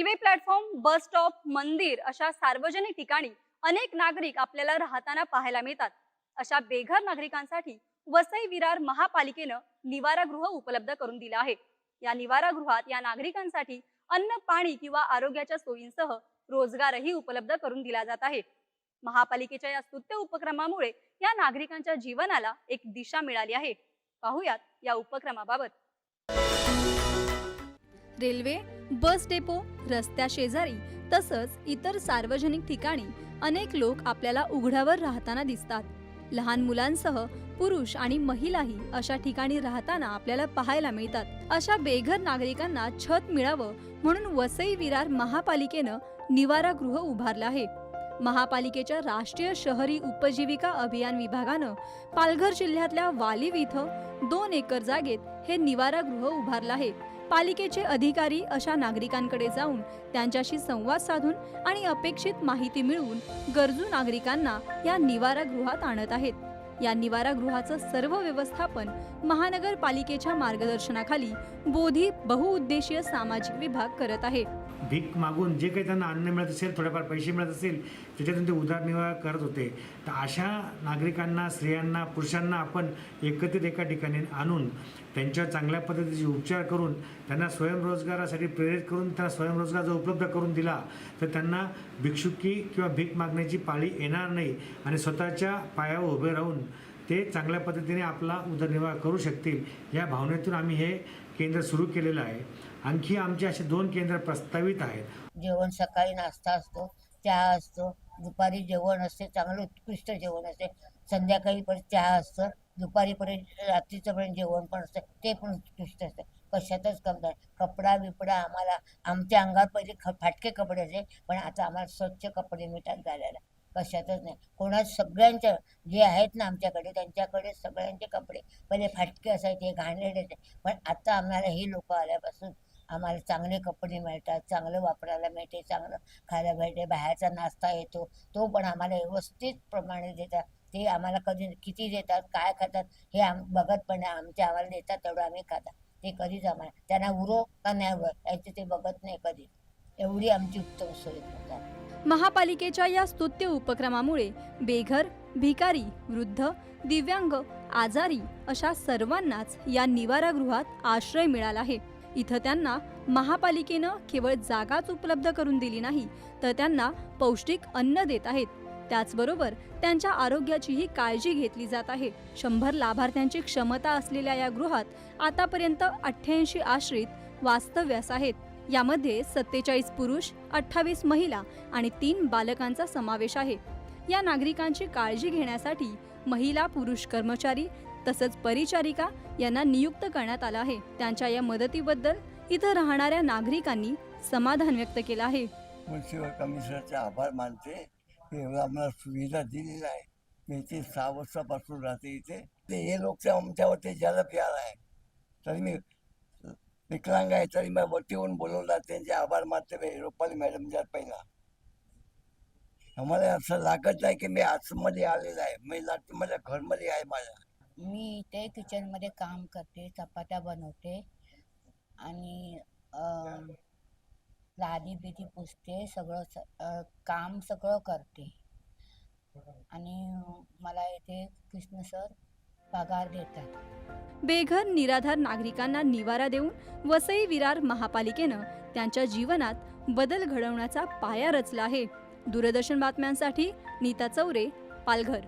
Railway platform bus stop मंदिर अशा सार्वजनिक ठिकाणी अनेक नागरिक आपल्याला राहताना पाहायला मिळतात. अशा बेघर नागरिकांसाठी वसई विरार महापालिकेनं निवारागृह उपलब्ध करून दिलं आहे. या निवारागृहात या नागरिकांसाठी अन्न पाणी किंवा आरोग्याच्या सोयींसह रोजगारही उपलब्ध करून दिला जात आहे. महापालिकेच्या या स्तुत्य उपक्रमामुळे या नागरिकांच्या जीवनाला एक दिशा मिळाली आहे. पाहुयात या उपक्रमाबाबत. रेल्वे बस डेपो रस्त्या शेजारी तसंच इतर सार्वजनिक ठिकाणी अनेक लोक आपल्याला उघड्यावर राहताना दिसतात. लहान मुलांसह पुरुष आणि महिलाही अशा ठिकाणी राहताना आपल्याला पाहायला मिळतात. अशा बेघर नागरिकांना छत मिळावं म्हणून वसई विरार महापालिकेनं निवारागृह उभारलं आहे. महापालिकेच्या राष्ट्रीय शहरी उपजीविका अभियान विभागानं पालघर जिल्ह्यातल्या वालिव इथं दोन एकर जागेत हे निवारागृह उभारलं आहे. पालिकेचे अधिकारी अशा नागरिकांकडे जाऊन त्यांच्याशी संवाद साधून आणि अपेक्षित माहिती मिळवून गरजू नागरिकांना या निवारागृहात आणत आहेत. या निवारागृहाचं सर्व व्यवस्थापन महानगरपालिकेच्या मार्गदर्शनाखाली बोधी बहुउद्देशीय सामाजिक विभाग करत आहे. भीक मागून जे काही त्यांना अन्न मिळत असेल थोडेफार पैसे मिळत असेल त्याच्यातून ते उदरनिर्वाह करत होते. तर अशा नागरिकांना स्त्रियांना पुरुषांना आपण एकत्रित एका ठिकाणी आणून त्यांच्यावर चांगल्या पद्धतीचे उपचार करून त्यांना स्वयंरोजगारासाठी प्रेरित करून त्यांना स्वयंरोजगार जर उपलब्ध करून दिला तर त्यांना भिक्षुकी किंवा भीक मागण्याची पाळी येणार नाही आणि स्वतःच्या पायावर उभे राहून ते चांगल्या पद्धतीने आपला उदरनिर्वाह करू शकतील. या भावनेतून आम्ही हे केंद्र सुरू केलेलं आहे. आणखी आमचे असे दोन केंद्र प्रस्तावित आहेत. जेवण सकाळी नाश्ता असतो चहा असतो दुपारी जेवण असते चांगलं उत्कृष्ट जेवण असते. संध्याकाळी परत चहा असतं दुपारीपर्यंत रात्रीचं पर्यंत जेवण पण असतं ते पण उत्कृष्ट असतं. कशातच कम नाही. कपडा बिपडा आम्हाला आमच्या अंगावर पहिले ख फाटके कपडे असे पण आता आम्हाला स्वच्छ कपडे मिळतात घालायला. कशातच नाही. कोणा सगळ्यांच्या जे आहेत ना आमच्याकडे त्यांच्याकडे सगळ्यांचे कपडे पहिले फाटके असायचे घाणेरडे असायचे पण आता आम्हाला हे लोक आल्यापासून आम्हाला चांगले कपडे मिळतात चांगलं वापरायला मिळते चांगलं खायला मिळते बाहेरचा नाश्ता येतो. तो पण आम्हाला व्यवस्थित प्रमाणे देतात. ते आम्हाला कधी किती देतात काय खातात हे आम बघत पण आमच्या आमचे आम्हाला देतात तेवढं आम्ही खातात ते कधीच आम्हाला त्यांना उरो का नाही उरो याचे ते बघत नाही कधी. एवढी आमची उत्तम सोय करतात. महापालिकेच्या या स्तुत्य उपक्रमामुळे बेघर भिकारी वृद्ध दिव्यांग आजारी अशा सर्वांनाच या निवारागृहात आश्रय मिळाला आहे. इथं त्यांना महापालिकेनं केवळ जागाच उपलब्ध करून दिली नाही तर त्यांना पौष्टिक अन्न देत आहेत. त्याचबरोबर त्यांच्या आरोग्याचीही काळजी घेतली जात आहे. शंभर लाभार्थ्यांची क्षमता असलेल्या या गृहात आतापर्यंत अठ्ठ्याऐंशी आश्रित वास्तव्यास आहेत. यामध्ये सत्तेचाळीस पुरुष अठ्ठावीस महिला आणि तीन बालकांचा समावेश आहे. या नागरिकांची काळजी घेण्यासाठी महिला पुरुष कर्मचारी तसंच परिचारिका यांना नियुक्त करण्यात आलं आहे. त्यांच्या या मदतीबद्दल इथं राहणाऱ्या नागरिकांनी समाधान व्यक्त केलं आहे. म्युन्सिपल कमिशनरचे आभार मानते. एवढा आम्हाला सुविधा दिलेली आहे. मी इथे सहा वर्षापासून राहते इथे. ते हे लोक ते आमच्यावरती जल प्यार आहे. तरी मी विकलांग आहे तरी मी वरती येऊन बोलवला त्यांचे आभार मानते रुपाली मॅडम जर पहिला. आम्हाला असं लागत नाही की मी आतमध्ये आलेलं आहे. मी लागते माझ्या घरमध्ये आहे माझ्या. मी इथे किचनमध्ये काम करते चपात्या बनवते आणि लादी बिदी पुसते सगळं स- काम सगळं करते. आणि मला इथे कृष्ण सर पगार देतात. बेघर निराधार नागरिकांना निवारा देऊन वसई विरार महापालिकेनं त्यांच्या जीवनात बदल घडवण्याचा पाया रचला आहे. दूरदर्शन बातम्यांसाठी नीता चौरे पालघर.